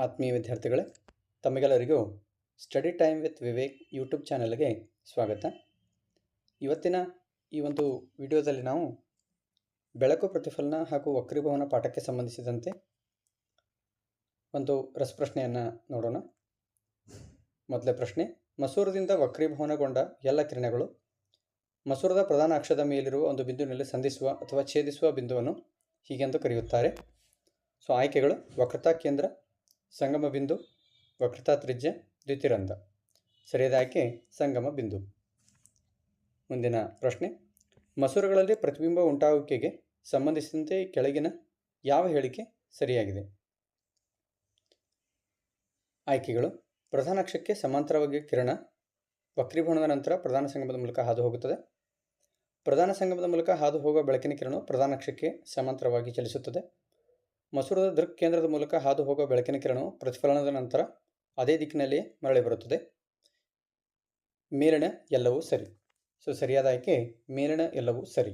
ಆತ್ಮೀಯ ವಿದ್ಯಾರ್ಥಿಗಳೇ, ತಮಗೆಲ್ಲರಿಗೂ study time with Vivek YouTube ಚಾನಲ್ಗೆ ಸ್ವಾಗತ. ಇವತ್ತಿನ ಈ ಒಂದು ವಿಡಿಯೋದಲ್ಲಿ ನಾವು ಬೆಳಕು ಪ್ರತಿಫಲನ ಹಾಗೂ ವಕ್ರೀಭವನ ಪಾಠಕ್ಕೆ ಸಂಬಂಧಿಸಿದಂತೆ ಒಂದು ರಸಪ್ರಶ್ನೆಯನ್ನು ನೋಡೋಣ. ಮೊದಲ ಪ್ರಶ್ನೆ, ಮಸೂರದಿಂದ ವಕ್ರೀಭವನಗೊಂಡ ಎಲ್ಲ ಕಿರಣಗಳು ಮಸೂರದ ಪ್ರಧಾನ ಅಕ್ಷದ ಮೇಲಿರುವ ಒಂದು ಬಿಂದುವಿನಲ್ಲಿ ಸಂಧಿಸುವ ಅಥವಾ ಛೇದಿಸುವ ಬಿಂದುವನ್ನು ಹೀಗೆಂದು ಕರೆಯುತ್ತಾರೆ. ಸೊ, ಆಯ್ಕೆಗಳು ವಕ್ರತಾ ಕೇಂದ್ರ ಸಂಗಮ ಬಿಂದು, ವಕ್ರತಾ ತ್ರಿಜ್ಯ ದ್ವಿತಿರಂಧ ಸರಿಯಾದ ಆಯ್ಕೆ ಸಂಗಮ ಬಿಂದು. ಮುಂದಿನ ಪ್ರಶ್ನೆ. ಮಸೂರಗಳಲ್ಲಿ ಪ್ರತಿಬಿಂಬ ಉಂಟಾಗುವಿಕೆಗೆ ಸಂಬಂಧಿಸಿದಂತೆ ಕೆಳಗಿನ ಯಾವ ಹೇಳಿಕೆ ಸರಿಯಾಗಿದೆ? ಆಯ್ಕೆಗಳು. ಪ್ರಧಾನ ಅಕ್ಷಕ್ಕೆ ಸಮಾಂತರವಾಗಿ ಕಿರಣ, ವಕ್ರೀಭವನದ ನಂತರ ಪ್ರಧಾನ ಸಂಗಮದ ಮೂಲಕ ಹಾದು ಹೋಗುತ್ತದೆ. ಪ್ರಧಾನ ಸಂಗಮದ ಮೂಲಕ ಹಾದು ಹೋಗುವ ಬೆಳಕಿನ ಕಿರಣವು ಪ್ರಧಾನ ಅಕ್ಷಕ್ಕೆ ಸಮಾಂತರವಾಗಿ ಚಲಿಸುತ್ತದೆ. ಮಸೂರದ ದೃಕ್ ಕೇಂದ್ರದ ಮೂಲಕ ಹಾದು ಹೋಗುವ ಬೆಳಕಿನ ಕಿರಣವು ಪ್ರತಿಫಲನದ ನಂತರ ಅದೇ ದಿಕ್ಕಿನಲ್ಲಿ ಮರಳಿ ಬರುತ್ತದೆ. ಮೇಲಿನ ಎಲ್ಲವೂ ಸರಿ. ಸೊ, ಸರಿಯಾದ ಆಯ್ಕೆ ಮೇಲಿನ ಎಲ್ಲವೂ ಸರಿ.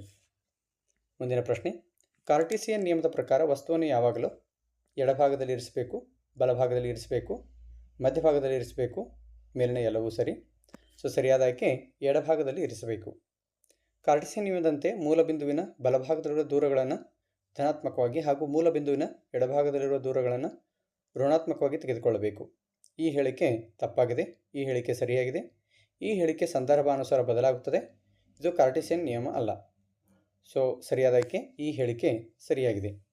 ಮುಂದಿನ ಪ್ರಶ್ನೆ. ಕಾರ್ಟಿಸಿಯನ್ ನಿಯಮದ ಪ್ರಕಾರ ವಸ್ತುವನ್ನು ಯಾವಾಗಲೂ ಎಡಭಾಗದಲ್ಲಿ ಇರಿಸಬೇಕು, ಬಲಭಾಗದಲ್ಲಿ ಇರಿಸಬೇಕು, ಮಧ್ಯಭಾಗದಲ್ಲಿ ಇರಿಸಬೇಕು, ಮೇಲಿನ ಎಲ್ಲವೂ ಸರಿ. ಸೊ, ಸರಿಯಾದ ಆಯ್ಕೆ ಎಡಭಾಗದಲ್ಲಿ ಇರಿಸಬೇಕು. ಕಾರ್ಟಿಸಿಯನ್ ನಿಯಮದಂತೆ ಮೂಲಬಿಂದುವಿನ ಬಲಭಾಗದಲ್ಲಿರುವ ದೂರಗಳನ್ನು ಧನಾತ್ಮಕವಾಗಿ ಹಾಗೂ ಮೂಲ ಬಿಂದುವಿನ ಎಡಭಾಗದಲ್ಲಿರುವ ದೂರಗಳನ್ನು ಋಣಾತ್ಮಕವಾಗಿ ತೆಗೆದುಕೊಳ್ಳಬೇಕು. ಈ ಹೇಳಿಕೆ ತಪ್ಪಾಗಿದೆ, ಈ ಹೇಳಿಕೆ ಸರಿಯಾಗಿದೆ, ಈ ಹೇಳಿಕೆ ಸಂದರ್ಭಾನುಸಾರ ಬದಲಾಗುತ್ತದೆ. ಇದು ಕಾರ್ಟಿಸಿಯನ್ ನಿಯಮ ಅಲ್ಲ. ಸೊ ಸರಿಯಾದಕ್ಕೆ ಈ ಹೇಳಿಕೆ ಸರಿಯಾಗಿದೆ.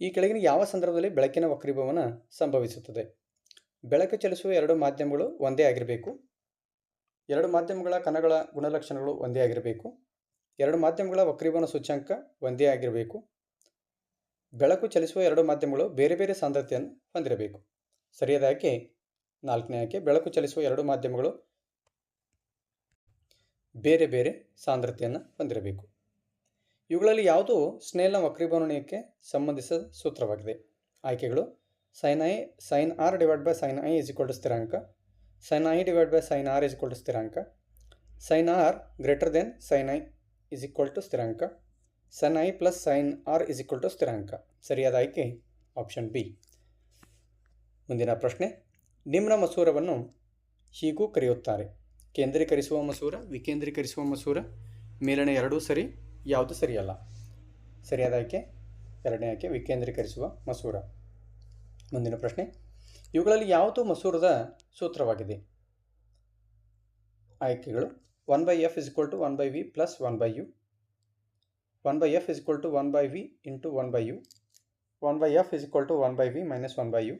ಈ ಕೆಳಗಿನ ಯಾವ ಸಂದರ್ಭದಲ್ಲಿ ಬೆಳಕಿನ ವಕ್ರೀಭವನ ಸಂಭವಿಸುತ್ತದೆ? ಬೆಳಕು ಚಲಿಸುವ ಎರಡು ಮಾಧ್ಯಮಗಳು ಒಂದೇ ಆಗಿರಬೇಕು. ಎರಡು ಮಾಧ್ಯಮಗಳ ಕಣಗಳ ಗುಣಲಕ್ಷಣಗಳು ಒಂದೇ ಆಗಿರಬೇಕು. ಎರಡು ಮಾಧ್ಯಮಗಳ ವಕ್ರೀಭವನ ಸೂಚ್ಯಾಂಕ ಒಂದೇ ಆಗಿರಬೇಕು. ಬೆಳಕು ಚಲಿಸುವ ಎರಡು ಮಾಧ್ಯಮಗಳು ಬೇರೆ ಬೇರೆ ಸಾಂದ್ರತೆಯನ್ನು ಹೊಂದಿರಬೇಕು. ಸರಿಯಾದ ಆಯ್ಕೆ ನಾಲ್ಕನೇ ಆಯ್ಕೆ, ಬೆಳಕು ಚಲಿಸುವ ಎರಡು ಮಾಧ್ಯಮಗಳು ಬೇರೆ ಬೇರೆ ಸಾಂದ್ರತೆಯನ್ನು ಹೊಂದಿರಬೇಕು. ಇವುಗಳಲ್ಲಿ ಯಾವುದು ಸ್ನೇಲ್ನ ವಕ್ರೀಭವನಕ್ಕೆ ಸಂಬಂಧಿಸಿದ ಸೂತ್ರವಾಗಿದೆ? ಆಯ್ಕೆಗಳು sine I sine R divide by sine I is equal to ಸ್ಥಿರಾಂಕ sine I divide by sine R is equal to ಸ್ಥಿರಾಂಕ sine R greater than sine I is equal to ಸ್ಥಿರಾಂಕ sine I plus sine R is equal to ಸ್ಥಿರಾಂಕ ಸರಿಯಾದ ಆಯ್ಕೆ? Option B ಮುಂದಿನ ಪ್ರಶ್ನೆ. ನಿಮ್ನ ಮಸೂರವನ್ನು ಹೀಗೂ ಕರೆಯುತ್ತಾರೆ. ಕೇಂದ್ರೀಕರಿಸುವ ಮಸೂರ, ವಿಕೇಂದ್ರೀಕರಿಸುವ ಮಸೂರ. ಮೇಲನೆ ಎರಡೂ ಸರಿ, ಯಾವುದು ಸರಿಯಲ್ಲ. ಸರಿಯಾದ ಆಯ್ಕೆ? ಎರಡನೇ ಆಯ್ಕೆ, ವಿಕೇಂದ್ರೀಕರಿಸುವ ಮಸೂರ. ಮುಂದಿನ ಪ್ರಶ್ನೆ. ಇವುಗಳಲ್ಲಿ ಯಾವುದು ಮಸೂರದ ಸೂತ್ರವಾಗಿದೆ? ಆಯ್ಕೆಗಳು. One by F is equal to one by V plus one by U one by F is equal to one by V into one by U one by F is equal to one by V minus one by U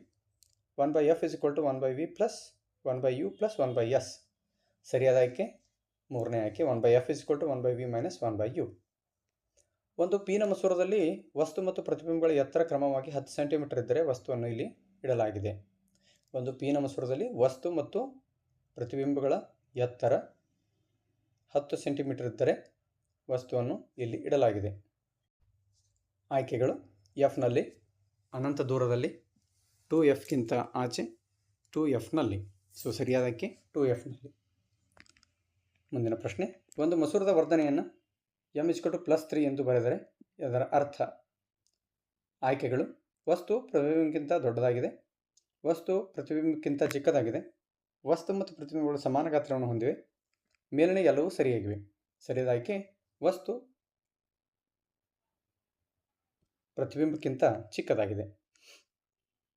one by F is equal to one by V plus one by U plus one by S ಸರಿಯಾದ ಆಯ್ಕೆ ಮೂರನೇ ಆಯ್ಕೆ one by F is to one by V minus one by U ಒಂದು ಪೀನ ಮಸೂರದಲ್ಲಿ ವಸ್ತು ಮತ್ತು ಪ್ರತಿಬಿಂಬಗಳ ಎತ್ತರ ಕ್ರಮವಾಗಿ ಹತ್ತು ಸೆಂಟಿಮೀಟರ್ ಇದ್ದರೆ ವಸ್ತುವನ್ನು ಇಲ್ಲಿ ಇಡಲಾಗಿದೆ ಒಂದು ಪೀನ ಮಸೂರದಲ್ಲಿ ವಸ್ತು ಮತ್ತು ಪ್ರತಿಬಿಂಬಗಳ ಎತ್ತರ ಹತ್ತು ಸೆಂಟಿಮೀಟರ್ ಇದ್ದರೆ ವಸ್ತುವನ್ನು ಇಲ್ಲಿ ಇಡಲಾಗಿದೆ. ಆಯ್ಕೆಗಳು ಎಫ್ನಲ್ಲಿ ಅನಂತ ದೂರದಲ್ಲಿ ಟು ಎಫ್ಗಿಂತ ಆಚೆ ಟು ಎಫ್ನಲ್ಲಿ ಸೊ ಸರಿಯಾದಕ್ಕೆ ಟು ಎಫ್ನಲ್ಲಿ ಮುಂದಿನ ಪ್ರಶ್ನೆ. ಒಂದು ಮಸೂರದ ವರ್ಧನೆಯನ್ನು ಎಂ ಇಸ್ಕೊಟ್ಟು ಪ್ಲಸ್ ತ್ರೀ ಎಂದು ಬರೆದರೆ ಅದರ ಅರ್ಥ. ಆಯ್ಕೆಗಳು ವಸ್ತು ಪ್ರತಿಬಿಂಬಕ್ಕಿಂತ ದೊಡ್ಡದಾಗಿದೆ. ವಸ್ತು ಪ್ರತಿಬಿಂಬಕ್ಕಿಂತ ಚಿಕ್ಕದಾಗಿದೆ. ವಸ್ತು ಮತ್ತು ಪ್ರತಿಬಿಂಬಗಳು ಸಮಾನ ಗಾತ್ರವನ್ನು ಹೊಂದಿವೆ. ಮೇಲಿನ ಎಲ್ಲವೂ ಸರಿಯಾಗಿವೆ. ಸರಿಯಾದ ಆಯ್ಕೆ ವಸ್ತು ಪ್ರತಿಬಿಂಬಕ್ಕಿಂತ ಚಿಕ್ಕದಾಗಿದೆ.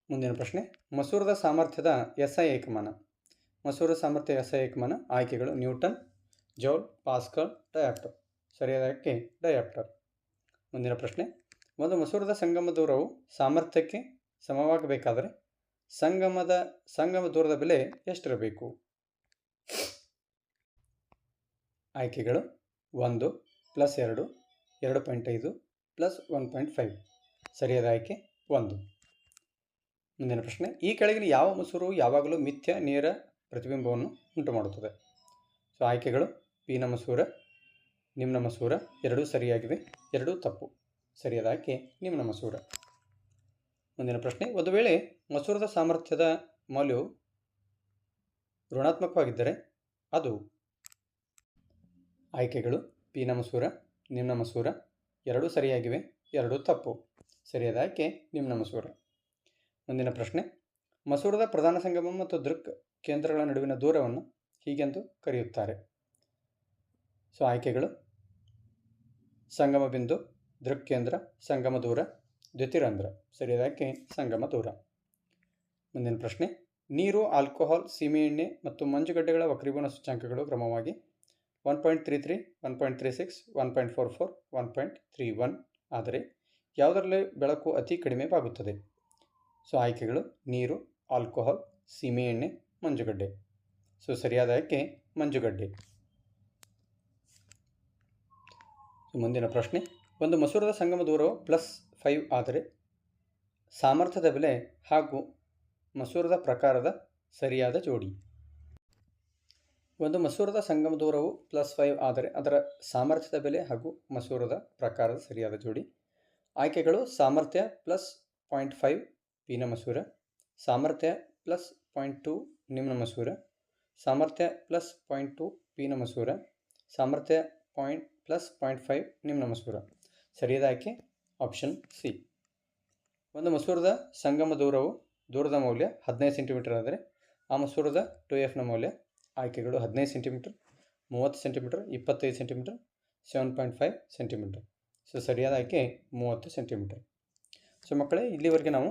ಮುಂದಿನ ಪ್ರಶ್ನೆ, ಮಸೂರದ ಸಾಮರ್ಥ್ಯದ ಎಸ್ ಐ ಏಕಮಾನ. ಮಸೂರ ಸಾಮರ್ಥ್ಯ ಎಸ್ ಐ ಏಕಮಾನ ಆಯ್ಕೆಗಳು ನ್ಯೂಟನ್, ಜೌಲ್, ಪಾಸ್ಕಲ್, ಡಯಾಪ್ಟರ್. ಸರಿಯಾದ ಆಯ್ಕೆ ಡಯಾಪ್ಟರ್. ಮುಂದಿನ ಪ್ರಶ್ನೆ, ಒಂದು ಮಸೂರದ ಸಂಗಮ ದೂರವು ಸಾಮರ್ಥ್ಯಕ್ಕೆ ಸಮವಾಗಬೇಕಾದರೆ ಸಂಗಮದ, ಸಂಗಮ ದೂರದ ಬೆಲೆ ಎಷ್ಟಿರಬೇಕು? ಆಯ್ಕೆಗಳು ಒಂದು ಪ್ಲಸ್ ಎರಡು ಎರಡು ಪಾಯಿಂಟ್ ಐದು ಪ್ಲಸ್ ಒನ್ ಪಾಯಿಂಟ್ ಫೈವ್. ಸರಿಯಾದ ಆಯ್ಕೆ ಒಂದು. ಮುಂದಿನ ಪ್ರಶ್ನೆ, ಈ ಕೆಳಗಿನ ಯಾವ ಮಸೂರು ಯಾವಾಗಲೂ ಮಿಥ್ಯ, ನೇರ ಪ್ರತಿಬಿಂಬವನ್ನು ಉಂಟು ಮಾಡುತ್ತದೆ ಸೊ ಆಯ್ಕೆಗಳು ಪೀನ ಮಸೂರ, ನಿಮ್ನ ಮಸೂರ, ಎರಡೂ ಸರಿಯಾಗಿವೆ, ಎರಡೂ ತಪ್ಪು. ಸರಿಯಾದ ಆಯ್ಕೆ ನಿಮ್ನ ಮಸೂರ. ಮುಂದಿನ ಪ್ರಶ್ನೆ, ಒಂದು ವೇಳೆ ಮಸೂರದ ಸಾಮರ್ಥ್ಯದ ಮೌಲ್ಯವು ಋಣಾತ್ಮಕವಾಗಿದ್ದರೆ ಅದು ಆಯ್ಕೆಗಳು. ಪೀನ ಮಸೂರ ನಿಮ್ನ ಮಸೂರ ಎರಡೂ ಸರಿಯಾಗಿವೆ, ಎರಡೂ ತಪ್ಪು. ಸರಿಯಾದ ಆಯ್ಕೆ ನಿಮ್ನ ಮಸೂರ ಮುಂದಿನ ಪ್ರಶ್ನೆ. ಮಸೂರದ ಪ್ರಧಾನ ಸಂಗಮ ಮತ್ತು ದೃಕ್ ಕೇಂದ್ರಗಳ ನಡುವಿನ ದೂರವನ್ನು ಹೀಗೆಂದು ಕರೆಯುತ್ತಾರೆ. ಸೊ, ಆಯ್ಕೆಗಳು. ಸಂಗಮ ಬಿಂದು, ದೃಕ್ ಕೇಂದ್ರ, ಸಂಗಮ ದೂರ, ದ್ಯುತಿರಂಧ್ರ. ಸರಿಯಾದ ಆಯ್ಕೆ, ಸಂಗಮ ದೂರ. ಮುಂದಿನ ಪ್ರಶ್ನೆ. ನೀರು, ಆಲ್ಕೋಹಾಲ್ ಸೀಮೆಎಣ್ಣೆ ಮತ್ತು ಮಂಜುಗಡ್ಡೆಗಳ ವಕ್ರೀಭವನ ಸೂಚ್ಯಾಂಕಗಳು ಕ್ರಮವಾಗಿ one point three three one point three six one point four four one point three one ಆದರೆ ಯಾವುದರಲ್ಲಿ ಬೆಳಕು ಅತಿ ಕಡಿಮೆ ಬಾಗುತ್ತದೆ? ಸೊ ಆಯ್ಕೆಗಳು ನೀರು ಆಲ್ಕೋಹಾಲ್ ಸೀಮೆಎಣ್ಣೆ ಮಂಜುಗಡ್ಡೆ. ಸೊ ಸರಿಯಾದ ಆಯ್ಕೆ ಮಂಜುಗಡ್ಡೆ. ಮುಂದಿನ ಪ್ರಶ್ನೆ, ಒಂದು ಮಸೂರದ ಸಂಗಮ ದೂರವು ಪ್ಲಸ್ ಫೈವ್ ಆದರೆ ಸಾಮರ್ಥ್ಯದ ಬೆಲೆ ಹಾಗೂ ಮಸೂರದ ಪ್ರಕಾರದ ಸರಿಯಾದ ಜೋಡಿ. ಒಂದು ಮಸೂರದ ಸಂಗಮ ದೂರವು ಪ್ಲಸ್ ಫೈವ್ ಆದರೆ ಅದರ ಸಾಮರ್ಥ್ಯದ ಬೆಲೆ ಹಾಗೂ ಮಸೂರದ ಪ್ರಕಾರದ ಸರಿಯಾದ ಜೋಡಿ. ಆಯ್ಕೆಗಳು ಸಾಮರ್ಥ್ಯ ಪ್ಲಸ್ ಪಾಯಿಂಟ್ ಫೈವ್ ಪೀನ ಮಸೂರ, ಸಾಮರ್ಥ್ಯ ಪ್ಲಸ್ ಪಾಯಿಂಟ್ ಟು ನಿಮ್ನ ಮಸೂರ, ಸಾಮರ್ಥ್ಯ ಪ್ಲಸ್ ಪಾಯಿಂಟ್ ಟು ಪೀನ ಮಸೂರ, ಸಾಮರ್ಥ್ಯ ಪಾಯಿಂಟ್ ಪ್ಲಸ್ ಪಾಯಿಂಟ್ ಫೈವ್ ನಿಮ್ನ ಮಸೂರ. ಸರಿಯಾದ ಆಯ್ಕೆ ಆಪ್ಷನ್ ಸಿ ಒಂದು ಮಸೂರದ ಸಂಗಮ ದೂರವು ದೂರದ ಮೌಲ್ಯ ಹದಿನೈದು ಸೆಂಟಿಮೀಟರ್ ಆದರೆ ಆ ಮಸೂರದ ಟು ಎಫ್ನ ಮೌಲ್ಯ ಆಯ್ಕೆಗಳು ಹದಿನೈದು ಸೆಂಟಿಮೀಟ್ರ್, ಮೂವತ್ತು ಸೆಂಟಿಮೀಟ್ರ್, ಇಪ್ಪತ್ತೈದು centimetre, seven point five centimetre. So ಸರಿಯಾದ ಆಯ್ಕೆ ಮೂವತ್ತು ಸೆಂಟಿಮೀಟ್ರ್. ಸೊ ಮಕ್ಕಳೇ, ಇಲ್ಲಿವರೆಗೆ ನಾವು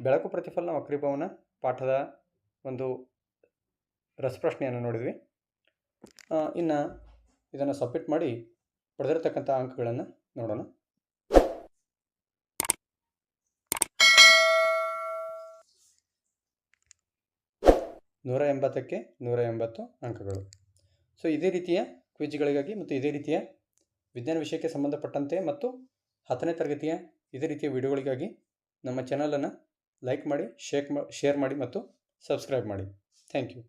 ಬೆಳಕು ಪ್ರತಿಫಲನ ವಕ್ರೀಭವನ ಪಾಠದ ಒಂದು ರಸಪ್ರಶ್ನೆಯನ್ನು ನೋಡಿದ್ವಿ. ಇನ್ನು ಇದನ್ನು ಸಬ್ಮಿಟ್ ಮಾಡಿ ಪಡೆದಿರತಕ್ಕಂಥ ಅಂಕಗಳನ್ನು ನೋಡೋಣ. ನೂರ ಎಂಬತ್ತಕ್ಕೆ ನೂರ ಎಂಬತ್ತು ಅಂಕಗಳು. ಸೊ ಇದೇ ರೀತಿಯ ಕ್ವಿಜ್ಗಳಿಗಾಗಿ ಮತ್ತು ಇದೇ ರೀತಿಯ ವಿಜ್ಞಾನ ವಿಷಯಕ್ಕೆ ಸಂಬಂಧಪಟ್ಟಂತೆ ಮತ್ತು ಹತ್ತನೇ ತರಗತಿಯ ಇದೇ ರೀತಿಯ ವಿಡಿಯೋಗಳಿಗಾಗಿ ನಮ್ಮ ಚಾನಲನ್ನು ಲೈಕ್ ಮಾಡಿ ಶೇಕ್ ಮಾ ಶೇರ್ ಮಾಡಿ ಮತ್ತು ಸಬ್ಸ್ಕ್ರೈಬ್ ಮಾಡಿ. Thank you